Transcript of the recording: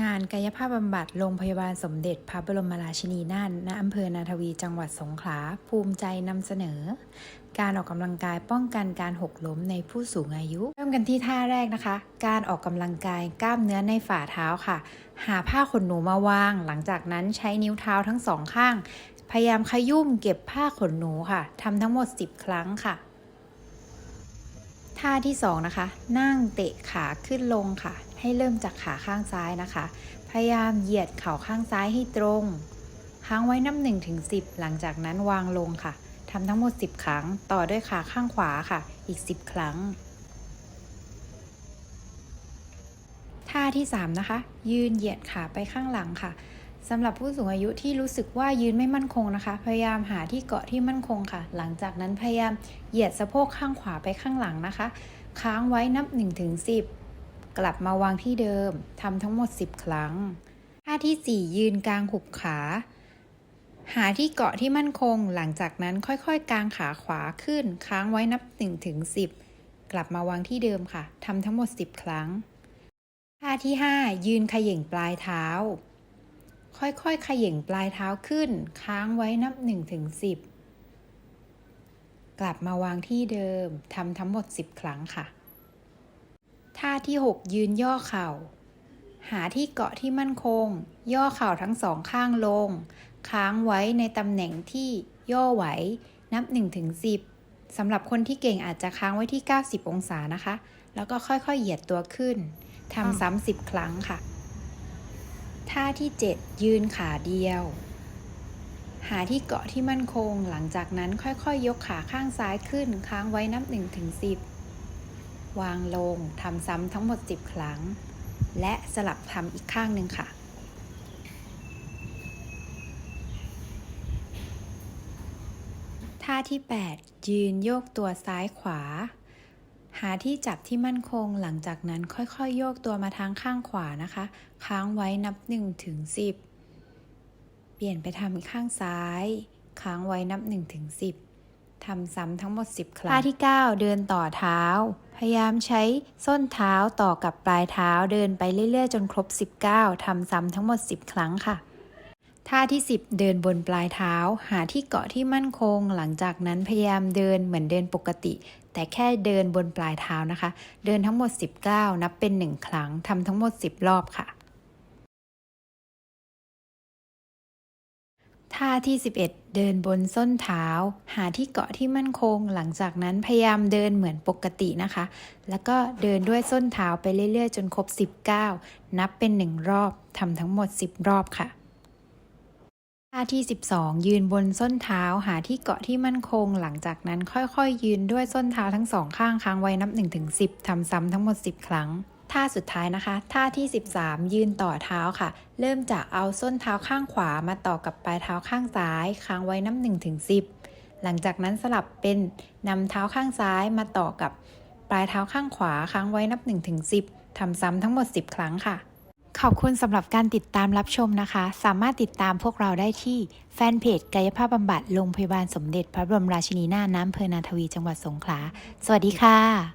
งานกายภาพบำบัดโรงพยาบาลสมเด็จพระบรมราชินีนาถณอำเภอนาทวีจังหวัดสงขลาภูมิใจนำเสนอ การออกกำลังกายป้องกันการหกล้มในผู้สูงอายุ เริ่มกันที่ท่าแรกนะคะ การออกกำลังกายกล้ามเนื้อในฝ่าเท้าค่ะ หาผ้าขนหนูมาวาง หลังจากนั้นใช้นิ้วเท้าทั้งสองข้าง พยายามขยุ่มเก็บผ้าขนหนูค่ะทำทั้งหมด 10 ครั้งค่ะ ท่าที่2นะคะ นั่งเตะขาขึ้นลงค่ะ ให้เริ่มจากขาข้างซ้ายนะคะ พยายามเหยียดเข่าข้างซ้ายให้ตรง ค้างไว้นับ1ถึง10 หลังจากนั้นวางลงค่ะทำทั้งหมด 10 ครั้ง ต่อด้วยขาข้างขวาค่ะ อีก 10 ครั้ง ท่าที่ 3 นะคะ ยืนเหยียดขาไปข้างหลังค่ะ สำหรับผู้สูงอายุที่รู้สึกว่ายืนไม่มั่นคงนะคะ พยายามหาที่เกาะที่มั่นคงค่ะ หลังจากนั้นพยายามเหยียดสะโพกข้างขวาไปข้างหลังนะคะ ค้างไว้นับ1ถึง10 กลับมาวางที่เดิมทำทั้งหมด 10 ครั้งท่าที่ 4 ยืนกลางหุบขา หาที่เกาะที่มั่นคง หลังจากนั้นค่อยๆ กางขาขวาขึ้น ค้างไว้นับ1ถึง10 กลับมาวางที่เดิมค่ะทำทั้งหมด 10 ครั้งท่าที่ 5 ยืนเขย่งปลายเท้า ค่อยๆขย่งปลายเท้าขึ้น ค้างไว้นับ1ถึง10 กลับมาวางที่เดิมทำทั้งหมด 10 ครั้งค่ะ ท่าที่ 6 ยืนย่อเข่า หาที่เกาะที่มั่นคง ย่อเข่าทั้งสองข้างลง ค้างไว้ในตำแหน่งที่ย่อไหว นับ1ถึง10สำหรับคนที่เก่งอาจจะค้างไว้ที่ 90 องศานะคะ แล้วก็ค่อยๆ เหยียดตัวขึ้นทำซ้ำ10 ครั้งค่ะ ท่าที่ 7 ยืนขาเดียว หาที่เกาะที่มั่นคง หลังจากนั้นค่อยๆยยกขาข้างซ้ายขึ้นค้างไว้นับ1ถึง10 วางลงทำซ้ำทั้งหมด 10 ครั้ง และสลับทำอีกข้างหนึ่งค่ะท่าที่ 8 ยืนโยกตัวซ้ายขวา หาที่จับที่มั่นคงหลังจากนั้นค่อยๆ โยกตัวมาทางข้างขวานะคะ ค้างไว้นับ1ถึง10 เปลี่ยนไปทำข้างซ้าย ค้างไว้นับ1ถึง10ทำซ้ำทั้งหมด 10 ครั้งท่าที่ 9 เดินต่อเท้า พยายามใช้ส้นเท้าต่อกับปลายเท้าเดินไปเรื่อยๆ จนครบ 19 ทำซ้ำทั้งหมด 10 ครั้งค่ะ ท่าที่ 10 เดินบนปลายเท้า หาที่เกาะที่มั่นคง หลังจากนั้นพยายามเดินเหมือนเดินปกติ แต่แค่เดินบนปลายเท้านะคะ เดินทั้งหมด 19 นับเป็น 1 ครั้งทำทั้งหมด 10 รอบค่ะท่าที่ 11 เดินบนส้นเท้า หาที่เกาะที่มั่นคง หลังจากนั้นพยายามเดินเหมือนปกตินะคะ แล้วก็เดินด้วยส้นเท้าไปเรื่อยๆ จนครบ 19 นับเป็น 1 รอบทำทั้งหมด 10 รอบค่ะ ท่าที่ 12 ยืนบนส้นเท้าหาที่เกาะที่มั่นคง หลังจากนั้นค่อยๆ ยืนด้วยส้นเท้าทั้งสองข้างค้างไว้นับ 1-10ทำซ้ำทั้งหมด 10 ครั้งท่าสุดท้ายนะคะ ท่าที่ 13 ยืนต่อเท้าค่ะ เริ่มจากเอาส้นเท้าข้างขวามาต่อกับปลายเท้าข้างซ้าย ค้างไว้นับ1-10หลังจากนั้นสลับเป็นนำเท้าข้างซ้ายมาต่อกับปลายเท้าข้างขวา ค้างไว้นับ1-10ทำซ้ำทั้งหมด 10 ครั้งค่ะ ขอบคุณสำหรับการติดตามรับชมนะคะ สามารถติดตามพวกเราได้ที่แฟนเพจกายภาพบำบัดโรงพยาบาลสมเด็จพระบรมราชินีนาถน้ำเพอนาทวีจังหวัดสงขลา สวัสดีค่ะ